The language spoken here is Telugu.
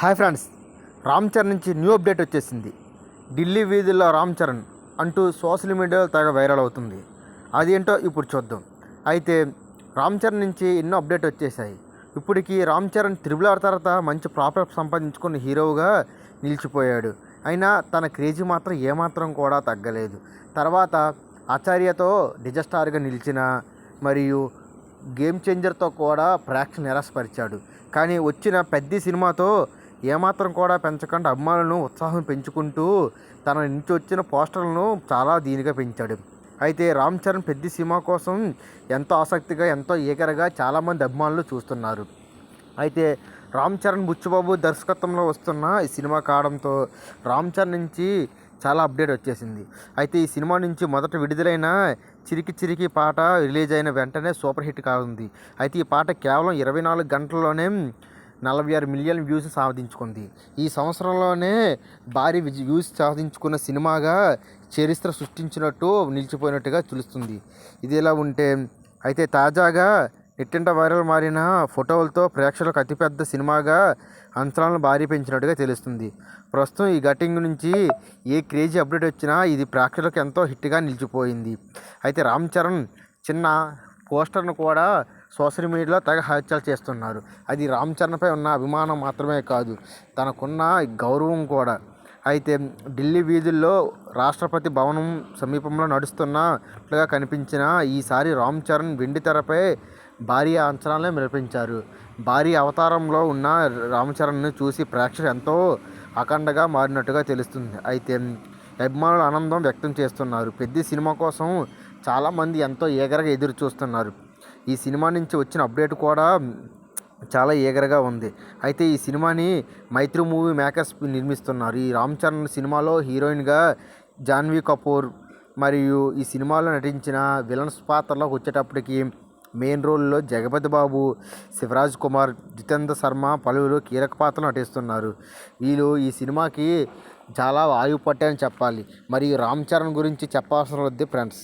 హాయ్ ఫ్రెండ్స్ రామ్ చరణ్ నుంచి న్యూ అప్డేట్ వచ్చేసింది. ఢిల్లీ వీధుల్లో రామ్ చరణ్ అంటూ సోషల్ మీడియాలో తెగ వైరల్ అవుతుంది. అదేంటో ఇప్పుడు చూద్దాం. అయితే రామ్ చరణ్ నుంచి ఎన్నో అప్డేట్ వచ్చేసాయి ఇప్పటికి రామ్ చరణ్ త్రిబుల్ ఆర్ తర్వాత మంచి ప్రాపర్ సంపాదించుకున్న హీరోగా నిలిచిపోయాడు. అయినా తన క్రేజీ మాత్రం ఏమాత్రం కూడా తగ్గలేదు. తర్వాత ఆచార్యతో డిజస్టార్గా నిలిచిన మరియు గేమ్ చేంజర్తో కూడా ప్రేక్షకులు నిరాశపరిచాడు. కానీ వచ్చిన పెద్ద సినిమాతో ఏమాత్రం కూడా పెంచకుండా. అభిమానులను ఉత్సాహం పెంచుకుంటూ తన నుంచి వచ్చిన పోస్టర్లను చాలా దీనిగా పెంచాడు. అయితే రామ్ చరణ్ పెద్ద సినిమా కోసం ఎంతో ఆసక్తిగా ఎంతో ఈగరగా చాలామంది అభిమానులు చూస్తున్నారు. అయితే రామ్ చరణ్ బుచ్చుబాబు దర్శకత్వంలో వస్తున్న ఈ సినిమా కావడంతో రామ్ చరణ్ నుంచి చాలా అప్డేట్ వచ్చేసింది. అయితే ఈ సినిమా నుంచి మొదట విడుదలైన చిరికి చిరికి పాట రిలీజ్ అయిన వెంటనే సూపర్ హిట్ కానుంది. అయితే ఈ పాట కేవలం ఇరవై నాలుగు గంటల్లోనే నలభై ఆరు మిలియన్ వ్యూస్ సాధించుకుంది. ఈ సంవత్సరంలోనే భారీ వ్యూస్ సాధించుకున్న సినిమాగా చరిత్ర సృష్టించినట్టు నిలిచిపోయినట్టుగా తెలుస్తుంది. ఇది ఇలా ఉంటే అయితే తాజాగా నెట్టింట వైరల్ మారిన ఫోటోలతో ప్రేక్షకులకు అతిపెద్ద సినిమాగా అంచనాలను భారీ పెంచినట్టుగా తెలుస్తుంది. ప్రస్తుతం ఈ గట్టింగ్ నుంచి ఏ క్రేజీ అప్డేట్ వచ్చినా ఇది ప్రేక్షకులకు ఎంతో హిట్గా నిలిచిపోయింది. అయితే రామ్ చరణ్ చిన్న పోస్టర్ను కూడా సోషల్ మీడియాలో తెగ హత్యలు చేస్తున్నారు. అది రామ్ చరణ్పై ఉన్న అభిమానం మాత్రమే కాదు తనకున్న గౌరవం కూడా. అయితే ఢిల్లీ వీధుల్లో రాష్ట్రపతి భవనం సమీపంలో నడుస్తున్నట్లుగా కనిపించిన ఈసారి రామ్ చరణ్ వెండి తెరపై భారీ అంచనాలే మెరిపించారు. భారీ అవతారంలో ఉన్న రామ్ చరణ్ను చూసి ప్రేక్షకులు ఎంతో అఖండగా మారినట్టుగా తెలుస్తుంది. అయితే అభిమానులు ఆనందం వ్యక్తం చేస్తున్నారు. పెద్ద సినిమా కోసం చాలామంది ఎంతో ఏగరగా ఎదురు చూస్తున్నారు ఈ సినిమా నుంచి వచ్చిన అప్డేట్ కూడా చాలా ఈగరగా ఉంది. అయితే ఈ సినిమాని మైత్రి మూవీ మేకర్స్ నిర్మిస్తున్నారు. ఈ రామ్ చరణ్ సినిమాలో హీరోయిన్గా జాన్వీ కపూర్ మరియు ఈ సినిమాలో నటించిన విలన్స్ పాత్రలోకి వచ్చేటప్పటికి మెయిన్ రోల్లో జగపతి బాబు శివరాజ్ కుమార్ జితేంద్ర శర్మ పలువురు కీలక పాత్రలు నటిస్తున్నారు. వీళ్ళు ఈ సినిమాకి చాలా ఆయువు పట్టాయని చెప్పాలి. మరియు రామ్ చరణ్ గురించి చెప్పాల్సిన వద్ది ఫ్రెండ్స్